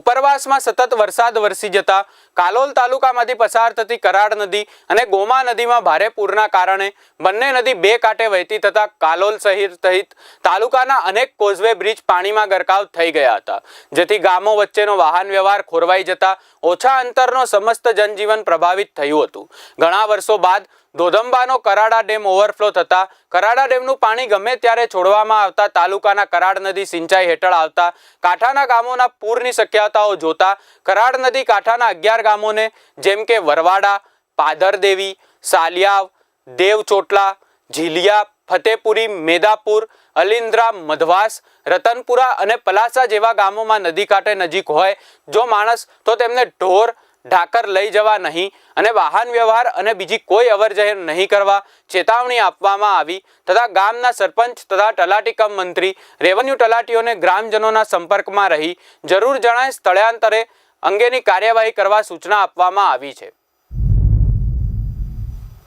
ઉપરવાસમાં સતત વરસાદ વરસી જતા કાલોલ તાલુકામાંથી પસાર થતી કરાડ નદી અને ગોમા નદીમાં ભારે પૂરના કારણે બંને નદી બે કાંઠે વહેતી થતા કાલોલ શહેર સહિત તાલુકાના અનેક કોઝવે બ્રિજ પાણીમાં ગરકાવ થઈ ગયા હતા. જેથી ગામો વચ્ચેનો વાહન વ્યવહાર ખોરવાઈ જતા ઓછા અંતરનો સમસ્ત જનજીવન પ્રભાવિત થયું હતું. ઘણા વર્ષો બાદ ધોધંબાનો કરાડા ડેમ ઓવરફ્લો થતા કરાડા ડેમનું પાણી ગમે ત્યારે છોડવામાં આવતા તાલુકાના કરાડ નદી સિંચાઈ હેઠળ આવતા કાંઠાના ગામોના પૂરની શક્યતાઓ જોતા કરાડ નદી કાંઠાના અગિયાર ગામોને જેમ કે વરવાડા, પાદરદેવી, સાલિયાવ, દેવચોટલા, ઝીલિયા, ફતેપુરી, મેદાપુર, અલિન્દ્રા, મધવાસ, રતનપુરા અને પલાસા જેવા ગામોમાં નદી કાંઠે નજીક હોય જો માણસ તો તેમને ઢોર ઢાકર લઈ જવા નહીં અને વાહન વ્યવહાર અને બીજી કોઈ અવરજહેર નહીં કરવા ચેતવણી આપવામાં આવી તથા ગામના સરપંચ તથા તલાટી કમ મંત્રી, રેવન્યુ તલાટીઓને ગ્રામજનોના સંપર્કમાં રહી જરૂર જણાય સ્થળાંતરે અંગેની કાર્યવાહી કરવા સૂચના આપવામાં આવી છે.